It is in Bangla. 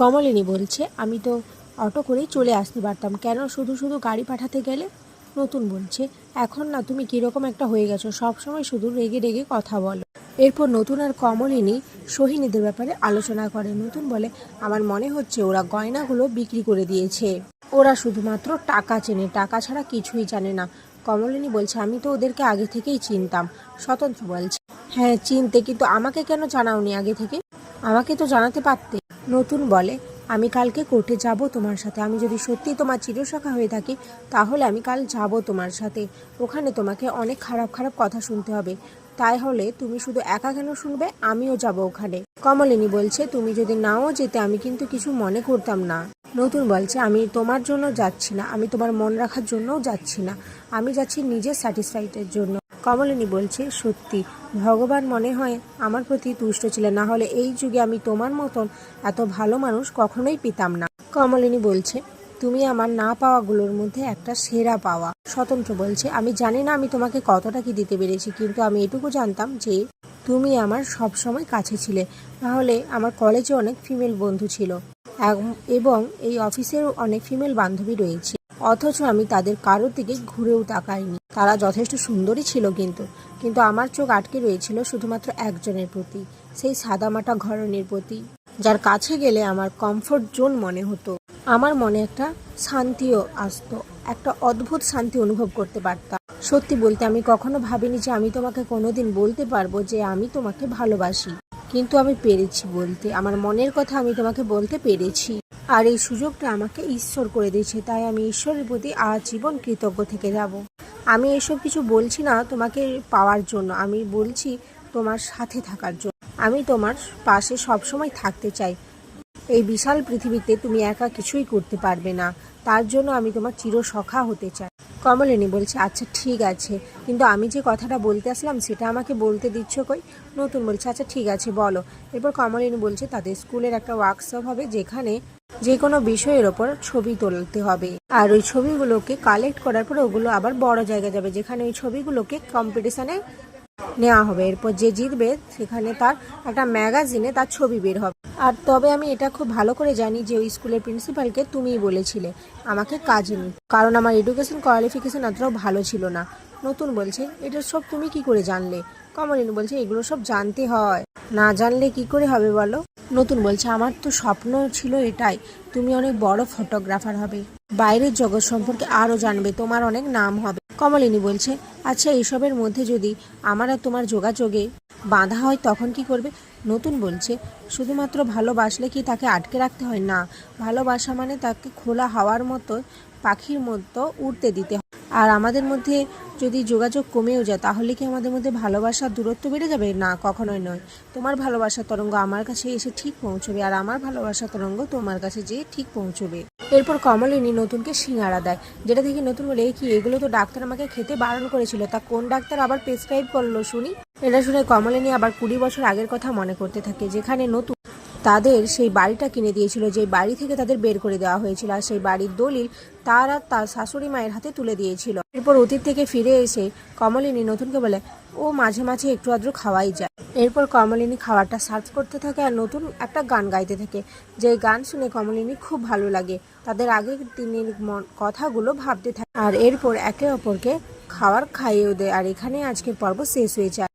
কমলিনী বলছে, আমি তো অটো করেই চলে আসতে পারতাম। কেন শুধু শুধু গাড়ি পাঠাতে গেলে? নতুন বলছে, এখন না, তুমি কীরকম একটা হয়ে গেছো। সবসময় শুধু রেগে রেগে কথা বলো। এরপর নতুন আর কমলিনী সোহিনীদের ব্যাপারে আলোচনা করে। নতুন বলে, আমার মনে হচ্ছে ওরা গয়নাগুলো বিক্রি করে দিয়েছে। ওরা শুধুমাত্র টাকা চেনে, টাকা ছাড়া কিছুই জানে না। কমলিনী বলছে, আমি তো ওদেরকে আগে থেকেই চিনতাম। স্বতন্ত্র বলছে হ্যাঁ চিনতে, কিন্তু আমাকে কেন জানাওনি আগে থেকে? আমাকে তো জানাতে পারতে। নতুন বলে, আমি কালকে কোর্টে যাব তোমার সাথে। আমি যদি সত্যি তোমার চিরশাখা হয়ে থাকি, তাহলে আমি কাল যাব তোমার সাথে। ওখানে তোমাকে অনেক খারাপ খারাপ কথা শুনতে হবে। তাই হলে তুমি শুধু একা কেন শুনবে? আমিও যাব ওখানে। কমলিনী বলছে, তুমি যদি নাও যেতে, আমি কিন্তু কিছু মনে করতাম না। নতুন বলছে, আমি তোমার জন্য যাচ্ছি না। আমি তোমার মন রাখার জন্যও যাচ্ছি না। আমি যাচ্ছি নিজের স্যাটিসফাইডের জন্য। কমলিনী বলছে, সত্যি, ভগবান মনে হয় আমার প্রতি তুষ্ট ছিলেন। না হলে এই যুগে আমি তোমার মতন এত ভালো মানুষ কখনোই পেতাম না। কমলিনী বলছে, তুমি আমার না পাওয়াগুলোর মধ্যে একটা সেরা পাওয়া। স্বতন্ত্র বলছে, আমি জানি না আমি তোমাকে কতটা কি দিতে পেরেছি, কিন্তু আমি এটুকু জানতাম যে তুমি আমার সব সময় কাছে ছিলে। তাহলে আমার কলেজে অনেক ফিমেল বন্ধু ছিল, এবং এই অফিসেরও অনেক ফিমেল বান্ধবী রয়েছে। অথচ আমি তাদের কারোর দিকে ঘুরেও তাকাইনি। তারা যথেষ্ট সুন্দরী ছিল কিন্তু কিন্তু আমার চোখ আটকে রয়েছিল শুধুমাত্র একজনের প্রতি, সেই সাদামাটা ঘরনের প্রতি, যার কাছে গেলে আমার কমফোর্ট জোন মনে হতো। আমার মনে একটা শান্তিও আসতো, একটা অদ্ভুত শান্তি অনুভব করতে পারতাম। সত্যি বলতে আমি কখনো ভাবিনি যে আমি তোমাকে কোনোদিন বলতে পারব যে আমি তোমাকে ভালোবাসি। কিন্তু আমি পেরেছি বলতে, আমার মনের কথা আমি তোমাকে বলতে পেরেছি। আর এই সুযোগটা আমাকে ঈশ্বর করে দিয়েছে, তাই আমি ঈশ্বরের প্রতি আজীবন কৃতজ্ঞ থেকে যাব। আমি এসব কিছু বলছি না তোমাকে পাওয়ার জন্য, আমি বলছি তোমার সাথে থাকার জন্য। আমি তোমার পাশে সবসময় থাকতে চাই। এই বিশাল পৃথিবীতে তুমি একা কিছুই করতে পারবে না, তার জন্য আমি তোমার চিরসখা হতে চাই। কমলিনী বলছে আচ্ছা ঠিক আছে, কিন্তু আমি যে কথাটা বলতে আসলাম সেটা আমাকে বলতে দিচ্ছ কই? নতুন বলছে আচ্ছা ঠিক আছে, বলো। এরপর কমলিনী বলছে, তাদের স্কুলের একটা ওয়ার্কশপ হবে যেখানে যে কোনো বিষয়ের ওপর ছবি তুলতে হবে। আর ওই ছবিগুলোকে কালেক্ট করার পর ওগুলো আবার বড় জায়গা যাবে, যেখানে ওই ছবিগুলোকে কম্পিটিশনে নেওয়া হবে। এরপর যে জিতবে, সেখানে তার একটা ম্যাগাজিনে তার ছবি বের হবে। আর তবে আমি এটা খুব ভালো করে জানি যে ওই স্কুলের প্রিন্সিপালকে তুমিই বলেছিলে, আমাকে কাজে নিতে। কারণ আমার এডুকেশন কোয়ালিফিকেশন অতটাও ভালো ছিল না। নতুন বলছে, এটা সব তুমি কি করে জানলে? কমলিনী বলছে, এগুলো সব জানতে হয়। না জানলে কি করে হবে বলো? নতুন বলছে, আমার তো স্বপ্ন ছিল এটাই, তুমি অনেক বড় ফটোগ্রাফার হবে। বাইরের জগৎ সম্পর্কে আরও জানবে, তোমার অনেক নাম হবে। কমলিনী বলছে আচ্ছা এইসবের মধ্যে যদি আমার আর তোমার যোগাযোগে বাঁধা হয়, তখন কি করবে? নতুন বলছে, শুধুমাত্র ভালোবাসলে কি তাকে আটকে রাখতে হয়? না, ভালোবাসা মানে তাকে খোলা হাওয়ার মতো, পাখির মতো উড়তে দিতে আর আমাদের মধ্যে যদি যোগাযোগ কমেও যায়, তাহলে কি আমাদের মধ্যে ভালোবাসার দূরত্ব বেড়ে যাবে? না, কখনোই নয়। তোমার ভালোবাসার তরঙ্গ আমার কাছে এসে ঠিক পৌঁছবে, আর আমার ভালোবাসার তরঙ্গ তোমার কাছে যেয়ে ঠিক পৌঁছবে। এরপর কমলিনী নতুনকে সিঙ্গারা দেয়, যেটা দেখে নতুন বলে কি এগুলো তো ডাক্তার আমাকে খেতে বারণ করেছিল। তা কোন ডাক্তার আবার প্রেসক্রাইব করল শুনি? এটা শুনে কমলিনী আবার কুড়ি বছর আগের কথা মনে করতে থাকে, যেখানে নতুন তাদের সেই বাড়িটা কিনে দিয়েছিল যে বাড়ি থেকে তাদের বের করে দেওয়া হয়েছিল, আর সেই বাড়ির দলিল তার আর তার শাশুড়ি মায়ের হাতে তুলে দিয়েছিল। এরপর অতীত থেকে ফিরে এসে কমলিনী নতুনকে বলে, ও মাঝে মাঝে একটু আদ্র খাওয়াই যায়। এরপর কমলিনী খাবারটা সার্ভ করতে থাকে আর নতুন একটা গান গাইতে থাকে। যে গান শুনে কমলিনী খুব ভালো লাগে। তাদের আগের দিনের মন- কথাগুলো ভাবতে থাকে। আর এরপর একে অপরকে খাবার খাইয়েও দেয়। আর এখানে আজকের পর্ব শেষ হয়ে যায়।